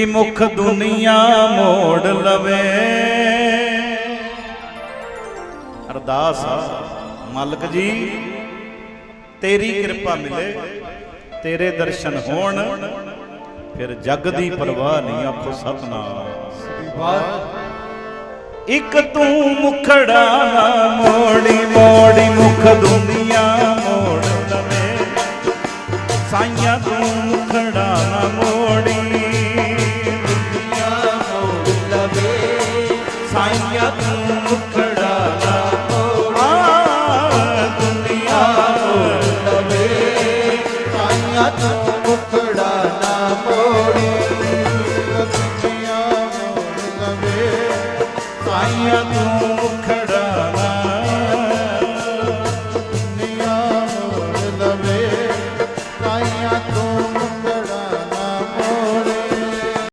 ਮੁਖ ਦੁਨੀਆ ਮੋੜ ਲਵੇ। ਅਰਦਾਸ ਮਾਲਕ ਜੀ, ਤੇਰੀ ਕਿਰਪਾ ਮਿਲੇ, ਤੇਰੇ ਦਰਸ਼ਨ ਹੋਣ, ਫਿਰ ਜਗ ਦੀ ਪਰਵਾਹ ਨਹੀਂ ਆਖੋ ਸਤਨਾਮ। ਇੱਕ ਤੂੰ ਮੁਖੜਾ ਮੋੜੀ ਮੋੜੀ ਮੁਖ ਦੁਨੀਆ ਮੋੜ ਲਵੇ। ਸਾਈਆਂ ਤੂੰ ਮੁਖੜਾ ਮੋੜੀ ਸਾਈਆਂ ਤੂੰ ਮੁਖੜਾ ਨਾ ਹੋਵਾ। ਦੁਨੀਆ ਹੋਵੇ। ਸਾਈਆਂ ਤੂੰ